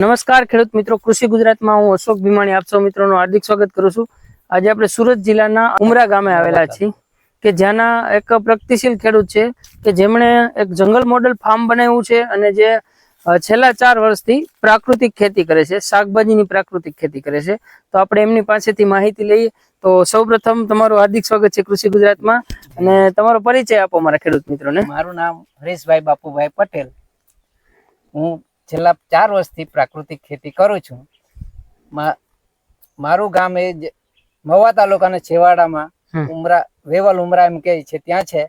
નમસ્કાર, ખેડૂત મિત્રો. કૃષિ ગુજરાતમાં હું અશોક ભીમાણી આપ સૌ મિત્રોનું હાર્દિક સ્વાગત કરું છું. આજે આપણે સુરત જિલ્લાના ઉમરા ગામે આવેલા છીએ કે જ્યાંના એક પ્રગતિશીલ ખેડૂત છે કે જેમણે એક જંગલ મોડલ ફાર્મ બનાવ્યું છે અને જે છેલ્લા ચાર વર્ષથી પ્રાકૃતિક ખેતી કરે છે, શાકભાજીની પ્રાકૃતિક ખેતી કરે છે. તો આપણે એમની પાસેથી માહિતી લઈએ. તો સૌપ્રથમ તમારું હાર્દિક સ્વાગત છે કૃષિ ગુજરાતમાં. અને તમારો પરિચય આપો મારા ખેડૂત મિત્રોને. મારું નામ હરીશભાઈ બાપુભાઈ પટેલ. હું છેલ્લા ચાર વર્ષથી પ્રાકૃતિક ખેતી કરું છું મારું ગામ એ મહુવા તાલુકાના છેવાડામાં. ઉમરા વેવલ ઉમરા એમ કે છે ત્યાં છે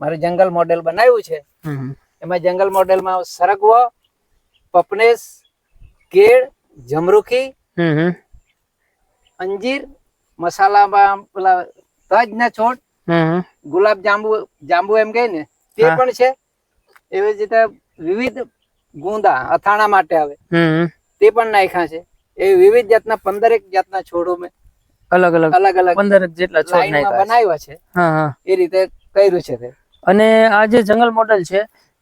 મારું જંગલ મોડેલ બનાવ્યું છે. એમાં જંગલ મોડેલમાં સરગવો પપનેસ કેળ જમરૂખી. અંજીર મસાલામાં પેલા તજના છોડ. ગુલાબ જાંબુ જાંબુ એમ કહે ને તે પણ છે એવી જ રીતે વિવિધ ગુંદા અથાણા માટે આવે. તે પણ નાખ્યા છે. એ વિવિધ જાતના પંદરેક જાતના છોડો મેં અલગ અલગ અલગ અલગ પંદર જેટલા છોડ. બનાવ્યા છે. એ રીતે કર્યું છે તે. અને આ જે જંગલ મોડલ છે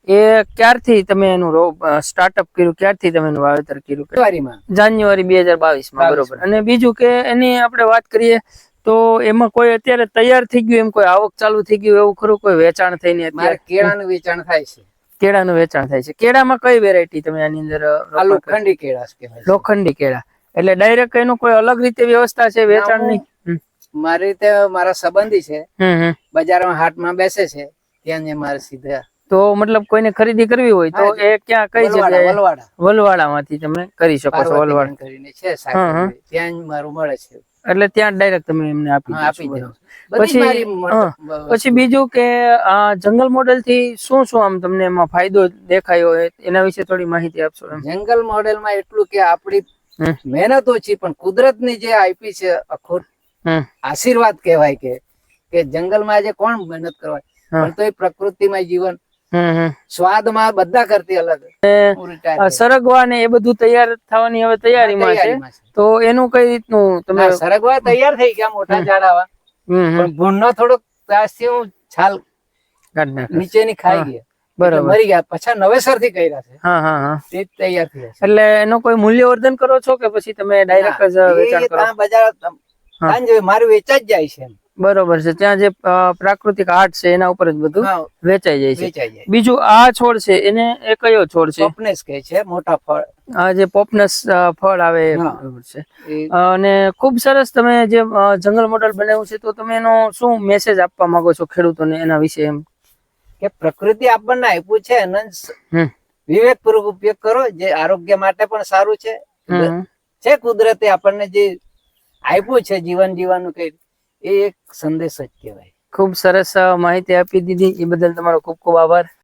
એ ક્યારથી તમે એનું સ્ટાર્ટઅપ કર્યું? ક્યારથી તમે એનું વાવેતર કર્યું? જાન્યુઆરીમાં. જાન્યુઆરી બે હજાર બાવીસમાં બરોબર. અને બીજું કે એની આપણે વાત કરીએ તો એમાં કોઈ અત્યારે તૈયાર થઈ ગયું એમ કોઈ આવક ચાલુ થઈ ગયું એવું ખરું? કોઈ વેચાણ થઈને મારે કેળાનું વેચાણ થાય છે. કેળાનું વેચાણ થાય છે. કેળામાં કઈ વેરાયટી તમે આની અંદર? લોખંડી કેળા લોખંડી કેળા. એટલે ડાયરેક્ટ એનું કોઈ અલગ રીતે વ્યવસ્થા છે વેચાણની મારી રીતે મારા સંબંધી છે. બજારમાં હાટમાં બેસે છે. ત્યાં જ મારે સીધા તો મતલબ કોઈને ખરીદી કરવી હોય તો એ ક્યાં કઈ જગ્યાએ? વલવાડા. વલવાડામાંથી તમે કરી શકો છો વલવાડ. કરીને છે. ત્યાં જ મારું મળે છે. એટલે ત્યાં ડાયરેક્ટ તમે એમને આપી આપી પછી, મ- પછી બીજું કે આ જંગલ મોડેલથી શું શું આમ તમને એમાં ફાયદો દેખાયો હોય એના વિશે થોડી માહિતી આપશો જંગલ મોડેલમાં એટલું કે આપણી મહેનત ઓછી પણ કુદરતની જે આપી છે અખોટ આશીર્વાદ કહેવાય કે કે જંગલમાં આજે કોણ મહેનત કરવાય. પણ તો એ પ્રકૃતિમાં જીવન સ્વાદમાં બધા કરતી અલગ. સરગવા ને એ બધું તૈયાર થવાની હવે તૈયારીમાં છે. છે. તો એનું કઈ રીતનું તમે સરગવા તૈયાર થઈ ગયા મોટા. ઝાડાવા પણ ભૂંડનો થોડોક ત્રાસથી હું છાલ નીચેની ખાઈ ગયા. બરાબર. મરી ગયા. પાછા નવેસરથી કર્યા છે. હા હા હા. તે જ તૈયાર થયા એટલે એનો કોઈ મૂલ્યવર્ધન કરો છો કે પછી તમે ડાયરેક્ટ જ વેચાણ કરો? બજાર મારું વેચા જ જાય છે. બરોબર છે. ત્યાં જે પ્રાકૃતિક આર્ટ છે એના ઉપર જ બધું વેચાઈ જાય છે. બીજું આ છોડ છે એને એ કયો છોડ છે? પોપનેસ કહે છે મોટા ફળ. આ જે પોપનસ ફળ આવે છે. અને ખૂબ સરસ તમે જે જંગલ મોડલ બનાવ્યું છે તો તમે એનો શું મેસેજ આપવા માંગો છો ખેડૂતોને એના વિશે એમ? કે પ્રકૃતિ આપણને આપ્યું છે અને વિવેકપૂર્વક ઉપયોગ કરો જે આરોગ્ય માટે પણ સારું છે. છે કુદરતે આપણને જે આપ્યું છે જીવન જીવવાનું કઈ એ એક સંદેશ જ કહેવાય. ખૂબ સરસ માહિતી આપી દીધી. એ બદલ તમારો ખૂબ ખૂબ આભાર.